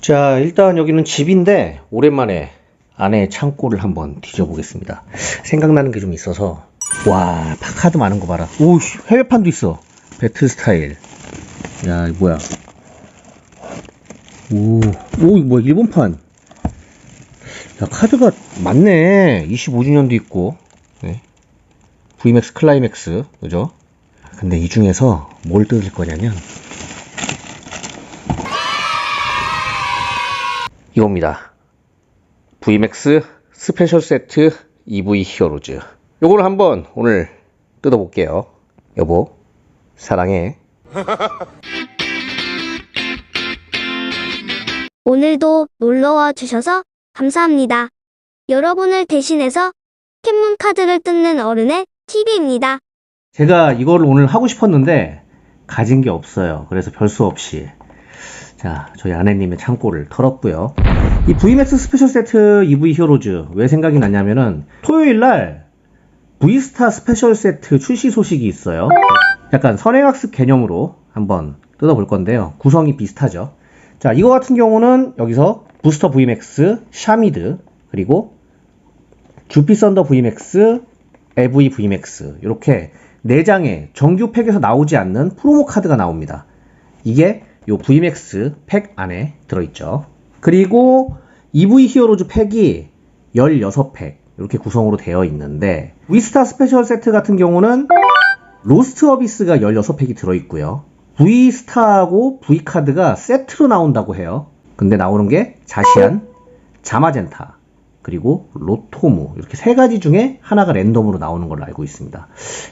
자, 일단 여기는 집인데 오랜만에 안에 창고를 한번 뒤져보겠습니다. 생각나는 게 좀 있어서 와, 파카드 많은 거 봐라. 오, 씨, 해외판도 있어. 배틀 스타일. 야, 이거 뭐야? 오, 오, 뭐야? 일본판. 야, 카드가 많네. 25주년도 있고. 네. VMAX 클라이맥스, 그죠? 근데 이 중에서 뭘 뜯을 거냐면 이겁니다. VMAX 스페셜 세트 EV 히어로즈. 요걸 한번 오늘 뜯어볼게요. 여보, 사랑해. 오늘도 놀러와 주셔서 감사합니다. 여러분을 대신해서 캔문 카드를 뜯는 어른의 TV입니다. 제가 이걸 오늘 하고 싶었는데 가진 게 없어요. 그래서 별수 없이 자 저희 아내님의 창고를 털었고요. 이 VMAX 스페셜 세트 EV 히어로즈 왜 생각이 났냐면은 토요일 날 V스타 스페셜 세트 출시 소식이 있어요. 약간 선행학습 개념으로 한번 뜯어볼 건데요. 구성이 비슷하죠. 자 이거 같은 경우는 여기서 부스터 VMAX, 샤미드 그리고 주피 썬더 VMAX, EV VMAX 이렇게 4장의 정규 팩에서 나오지 않는 프로모 카드가 나옵니다. 이게 요 VMAX 팩 안에 들어있죠. 그리고 EV 히어로즈 팩이 16팩 이렇게 구성으로 되어 있는데 위스타 스페셜 세트 같은 경우는 로스트 어비스가 16팩이 들어있고요. V스타하고 V카드가 세트로 나온다고 해요. 근데 나오는 게 자시안, 자마젠타, 그리고 로토무 이렇게 세 가지 중에 하나가 랜덤으로 나오는 걸로 알고 있습니다.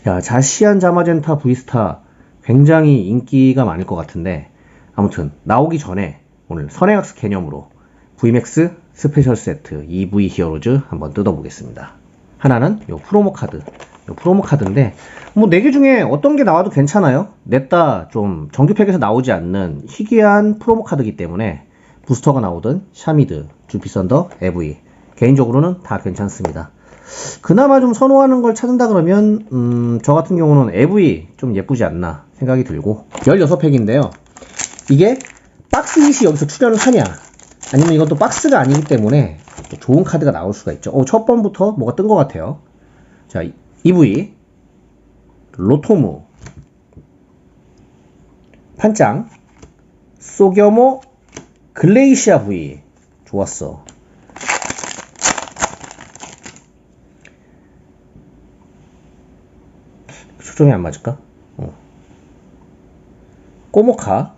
야 자시안 자마젠타 V스타 굉장히 인기가 많을 것 같은데 아무튼 나오기 전에 오늘 선행학습 개념으로 VMAX 스페셜 세트 EV 히어로즈 한번 뜯어보겠습니다. 하나는 요 프로모 카드 요 프로모 카드인데 뭐 네 개 중에 어떤 게 나와도 괜찮아요. 냈다 좀 정규팩에서 나오지 않는 희귀한 프로모 카드이기 때문에 부스터가 나오든 샤미드, 주피선더, EV 개인적으로는 다 괜찮습니다. 그나마 좀 선호하는 걸 찾는다 그러면 음, 저 같은 경우는 EV 좀 예쁘지 않나 생각이 들고 16팩인데요. 이게 박스 hit이 여기서 출연을 하냐 아니면 이것도 박스가 아니기 때문에 또 좋은 카드가 나올 수가 있죠. 어, 첫 번부터 뭐가 뜬 것 같아요. 자, EV 로토무 판짱 소겨모 글레이시아 V 좋았어. 초점이 안 맞을까? 어. 꼬모카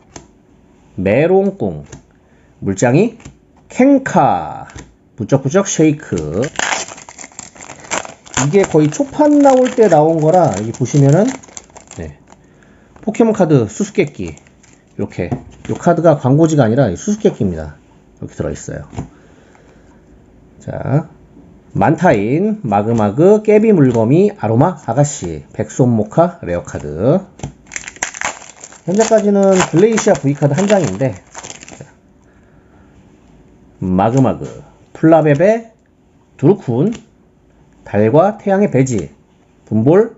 메롱꿍 물장이 캔카 부쩍부쩍 쉐이크. 이게 거의 초판 나올 때 나온 거라 여기 보시면은 네. 포켓몬 카드 수수께끼. 이렇게 이 카드가 광고지가 아니라 수수께끼입니다. 이렇게 들어있어요. 자 만타인 마그마그 깨비 물거미 아로마 아가씨 백손모카 레어 카드 현재까지는 글레이시아 V카드 한 장인데 자, 마그마그 플라베베 두루쿤 달과 태양의 배지 분볼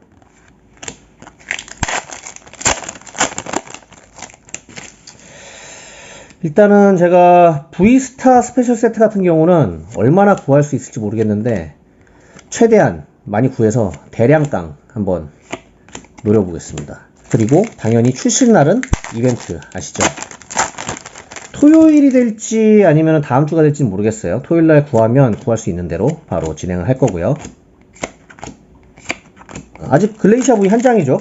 일단은 제가 V스타 스페셜 세트 같은 경우는 얼마나 구할 수 있을지 모르겠는데 최대한 많이 구해서 대량깡 한번 노려보겠습니다. 그리고 당연히 출시날은 이벤트 아시죠? 토요일이 될지 아니면 다음 주가 될지 모르겠어요. 토요일 날 구하면 구할 수 있는 대로 바로 진행을 할 거고요. 아직 글레이시아 V 한 장이죠.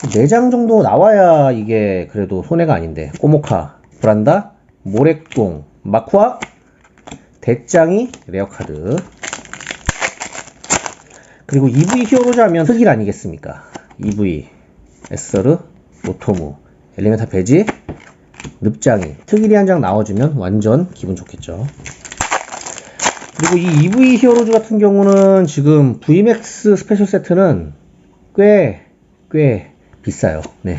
4장 정도 나와야 이게 그래도 손해가 아닌데 꼬모카, 브란다, 모렉동, 마쿠아, 대짱이 레어카드 그리고 EV 히어로즈 하면 흑일 아니겠습니까? EV, 에서르, 로토무, 엘리멘탈 배지, 늪장이 특일이 한 장 나와주면 완전 기분 좋겠죠. 그리고 이 EV 히어로즈 같은 경우는 지금 VMAX 스페셜 세트는 꽤, 꽤 비싸요. 네.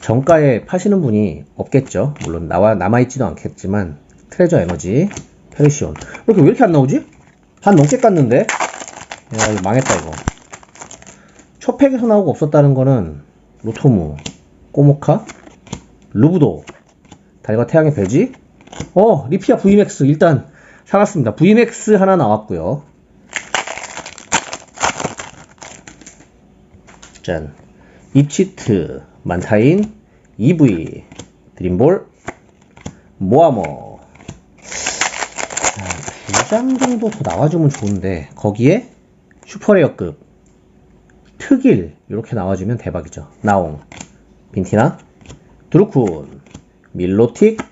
정가에 파시는 분이 없겠죠. 물론 나와, 남아있지도 않겠지만, 트레저 에너지, 페르시온. 이렇게 왜 이렇게 안 나오지? 한 넘게 깠는데? 야, 이거 망했다, 이거. 첫 팩에서 나오고 없었다는 거는, 로토무, 꼬모카, 루브도, 달과 태양의 배지. 어, 리피아 VMAX 일단 사놨습니다. VMAX 하나 나왔고요. 짠. 입치트, 만타인, EV, 드림볼, 모아머. 두장 정도 더 나와주면 좋은데, 거기에 슈퍼레어급, 특일, 이렇게 나와주면 대박이죠. 나옹, 빈티나, 드루쿤, 밀로틱,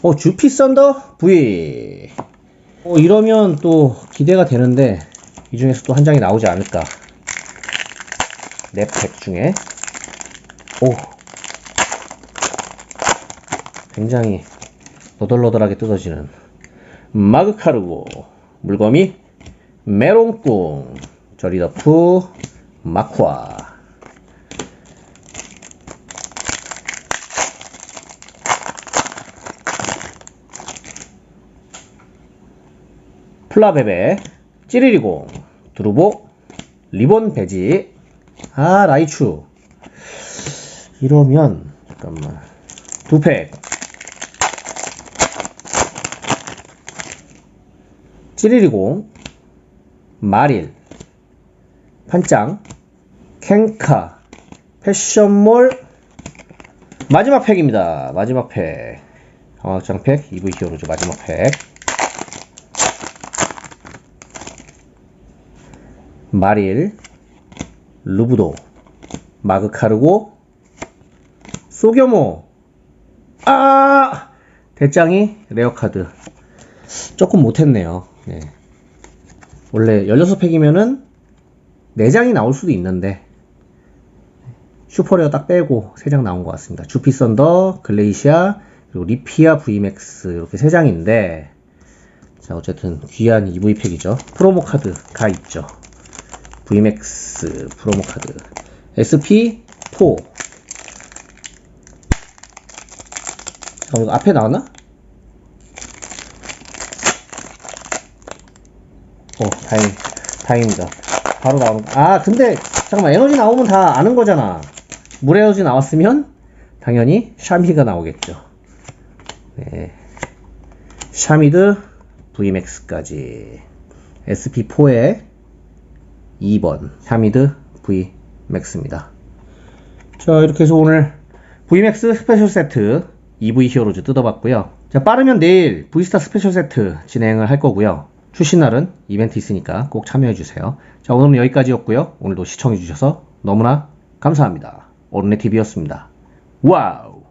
어, 주피 썬더 V. 어, 이러면 또 기대가 되는데, 이 중에서 또 한 장이 나오지 않을까. 랩팩 중에. 오. 굉장히 너덜너덜하게 뜯어지는 마그카르고, 물거미, 메롱꿍, 저리더프, 마쿠아. 플라베베, 찌리리공, 두루보, 리본 배지, 아, 라이추. 이러면, 잠깐만. 두 팩. 찌리리공, 마릴, 판짱, 캔카, 패션몰, 마지막 팩입니다. 마지막 팩. 광학장 팩, EV 히어로즈 마지막 팩. 마릴, 루브도, 마그카르고, 소겨모, 아! 대짱이 레어카드. 조금 못했네요. 네. 원래 16팩이면은 4장이 나올 수도 있는데, 슈퍼레어 딱 빼고 3장 나온 것 같습니다. 주피 썬더, 글레이시아, 그리고 리피아 VMAX 이렇게 3장인데, 자, 어쨌든 귀한 EV팩이죠. 프로모 카드가 있죠. VMAX 프로모 카드 SP4 잠깐만 이거 앞에 나왔나? 어 다행 다행입니다 바로 나오는 아 근데 잠깐만 에너지 나오면 다 아는 거잖아 물 에너지 나왔으면 당연히 샤미가 나오겠죠 네 샤미드 VMAX까지 SP4에 2번 샤미드 V 맥스입니다. 자 이렇게 해서 오늘 V 맥스 스페셜 세트 EV 히어로즈 뜯어봤고요. 자 빠르면 내일 V스타 스페셜 세트 진행을 할 거고요. 출시 날은 이벤트 있으니까 꼭 참여해 주세요. 자 오늘은 여기까지였고요. 오늘도 시청해 주셔서 너무나 감사합니다. 오른의 TV였습니다. 와우.